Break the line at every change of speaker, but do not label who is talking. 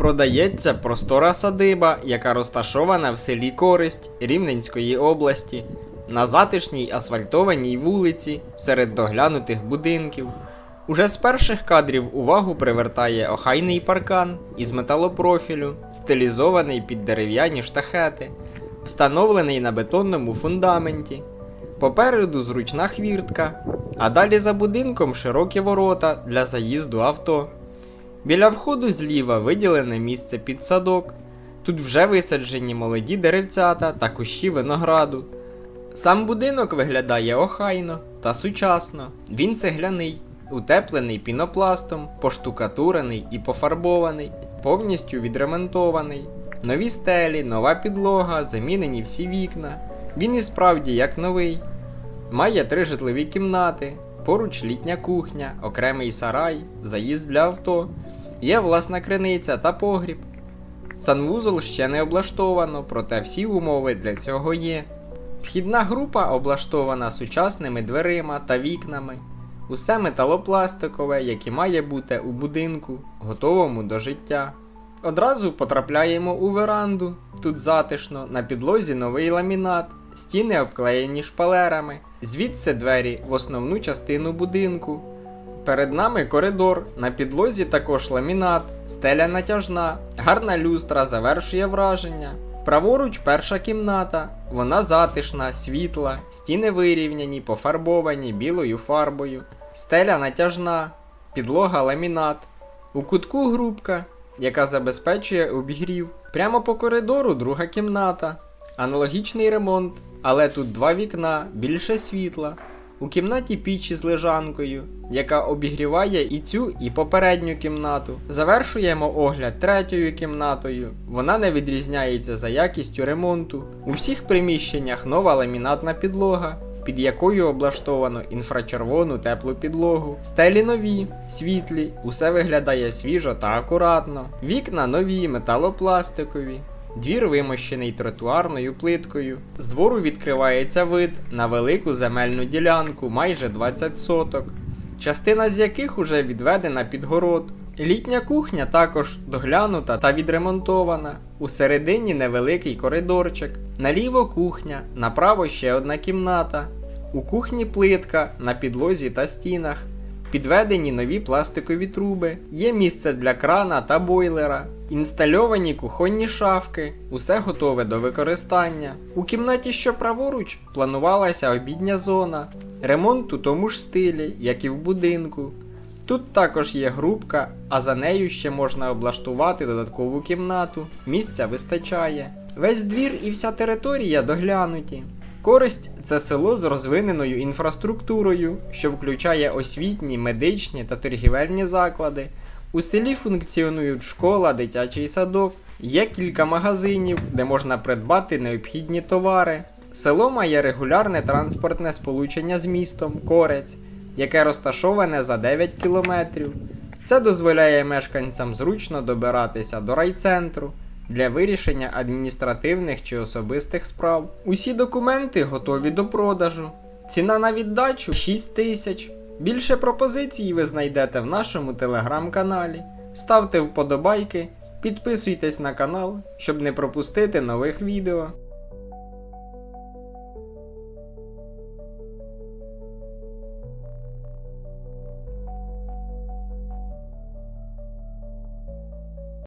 Продається простора садиба, яка розташована в селі Користь Рівненської області, на затишній асфальтованій вулиці серед доглянутих будинків. Уже з перших кадрів увагу привертає охайний паркан із металопрофілю, стилізований під дерев'яні штахети, встановлений на бетонному фундаменті. Попереду зручна хвіртка, а далі за будинком широкі ворота для заїзду авто. Біля входу зліва виділене місце під садок. Тут вже висаджені молоді деревцята та кущі винограду. Сам будинок виглядає охайно та сучасно. Він цегляний, утеплений пінопластом, поштукатурений і пофарбований, повністю відремонтований. Нові стелі, нова підлога, замінені всі вікна. Він і справді як новий. Має три житлові кімнати, поруч літня кухня, окремий сарай, заїзд для авто, є власна криниця та погріб. Санвузол ще не облаштовано, проте всі умови для цього є. Вхідна група облаштована сучасними дверима та вікнами. Усе металопластикове, як і має бути у будинку, готовому до життя. Одразу потрапляємо у веранду. Тут затишно, на підлозі новий ламінат, стіни обклеєні шпалерами, звідси двері в основну частину будинку. Перед нами коридор, на підлозі також ламінат, стеля натяжна, гарна люстра завершує враження. Праворуч перша кімната, вона затишна, світла, стіни вирівняні, пофарбовані білою фарбою, стеля натяжна, підлога ламінат. У кутку грубка, яка забезпечує обігрів. Прямо по коридору друга кімната, аналогічний ремонт, але тут два вікна, більше світла. У кімнаті піч із лежанкою, яка обігріває і цю, і попередню кімнату. Завершуємо огляд третьою кімнатою. Вона не відрізняється за якістю ремонту. У всіх приміщеннях нова ламінатна підлога, під якою облаштовано інфрачервону теплу підлогу. Стелі нові, світлі, усе виглядає свіжо та акуратно. Вікна нові, металопластикові. Двір вимощений тротуарною плиткою. З двору відкривається вид на велику земельну ділянку, майже 20 соток, частина з яких уже відведена під город. Літня кухня також доглянута та відремонтована. У середині невеликий коридорчик, наліво кухня, направо ще одна кімната. У кухні плитка на підлозі та стінах. Підведені нові пластикові труби, є місце для крана та бойлера, інстальовані кухонні шафки, усе готове до використання. У кімнаті, що праворуч, планувалася обідня зона, ремонт у тому ж стилі, як і в будинку. Тут також є грубка, а за нею ще можна облаштувати додаткову кімнату. Місця вистачає. Весь двір і вся територія доглянуті. Користь це село з розвиненою інфраструктурою, що включає освітні, медичні та торгівельні заклади. У селі функціонують школа, дитячий садок, є кілька магазинів, де можна придбати необхідні товари. Село має регулярне транспортне сполучення з містом Корець, яке розташоване за 9 кілометрів. Це дозволяє мешканцям зручно добиратися до райцентру для вирішення адміністративних чи особистих справ. Усі документи готові до продажу. Ціна на віддачу 6 тисяч. Більше пропозицій ви знайдете в нашому телеграм-каналі. Ставте вподобайки, підписуйтесь на канал, щоб не пропустити нових відео.